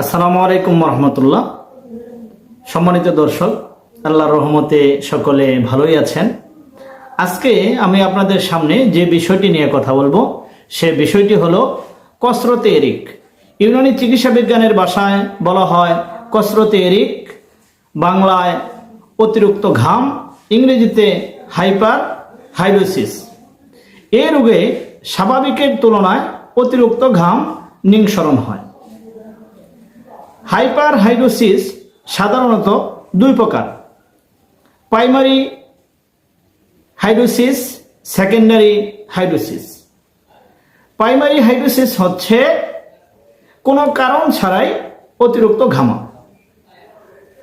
আসসালামু আলাইকুম রহমতুল্লাহ সম্মানিত দর্শক, আল্লাহর রহমতে সকলে ভালোই আছেন। আজকে আমি আপনাদের সামনে যে বিষয়টি নিয়ে কথা বলব, সে বিষয়টি হলো কসরতে এরিক। ইউনানি চিকিৎসা বিজ্ঞানের ভাষায় বলা হয় কসরতে এরিক, বাংলায় অতিরিক্ত ঘাম, ইংরেজিতে হাইপার হাইড্রোসিস। এই রোগে স্বাভাবিকের তুলনায় অতিরিক্ত ঘাম নিংসরণ হয়। হাইপার হাইড্রোসিস সাধারণত দুই প্রকার। Primary hydrocele, secondary hydrocele. Primary hydrocele হচ্ছে কোনো কারণ ছাড়াই অতিরিক্ত ঘামা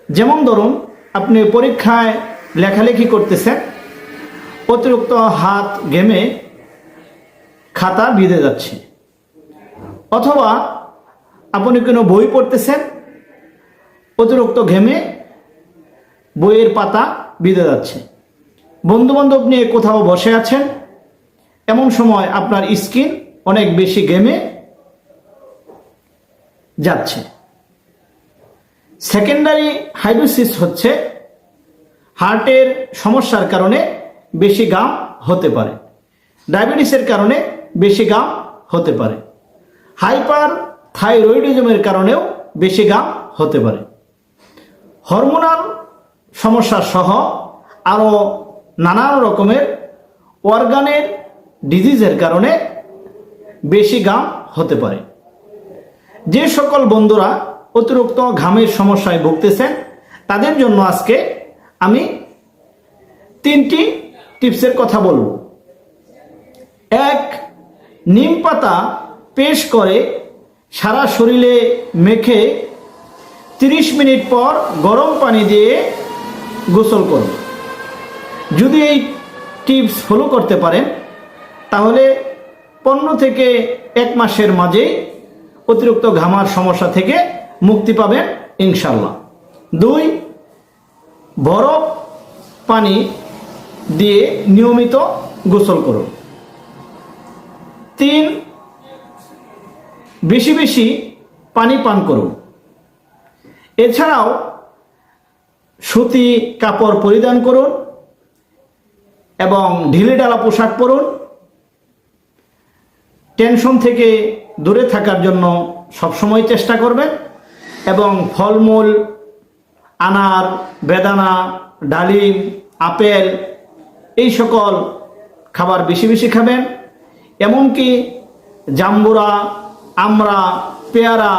যেমন ধরুন, আপনি পরীক্ষায় লেখালেখি করতেছেন, অতিরিক্ত হাত ঘেমে খাতা বিঁধে যাচ্ছে। অথবা আপনি কোনো বই পড়তেছেন অতিরিক্ত ঘেমে বইয়ের পাতা বিঁধে যাচ্ছে। বন্ধু বান্ধব নিয়ে কোথাও বসে আছেন, এমন সময় আপনার স্কিন অনেক বেশি ঘেমে যাচ্ছে। সেকেন্ডারি হাইড্রোসিস হচ্ছে হার্টের সমস্যার কারণে বেশি গাম হতে পারে, ডায়াবেটিসের কারণে বেশি গাম হতে পারে হাইপার থাইরয়েডিজমের কারণেও বেশি গাম হতে পারে। হরমোনাল সমস্যা সহ আরও নানান রকমের অর্গানের ডিজিজের কারণে বেশি গাম হতে পারে। যে সকল বন্ধুরা অতিরিক্ত ঘামের সমস্যায় ভুগতেছেন, তাদের জন্য আজকে আমি তিনটি টিপসের কথা বলব। এক, নিম পাতা পেশ করে সারা শরীরে মেখে 30 মিনিট পর গরম পানি দিয়ে গোসল করুন। যদি এই টিপস ফলো করতে পারেন, তাহলে পনেরো থেকে এক মাসের মাঝেই অতিরিক্ত ঘামার সমস্যা থেকে মুক্তি পাবেন ইনশাল্লাহ দুই, বরফ পানি দিয়ে নিয়মিত গোসল করুন। তিন, বেশি বেশি পানি পান করুন। এছাড়াও সুতি কাপড় পরিধান করুন এবং ঢিলে ডালা পোশাক পরুন। টেনশন থেকে দূরে থাকার জন্য সবসময় চেষ্টা করবেন এবং ফলমূল, আনার, বেদানা, ডালিম, আপেল এই সকল খাবার বেশি বেশি খাবেন। এমনকি জাম্বুরা, আমড়া, পেয়ারা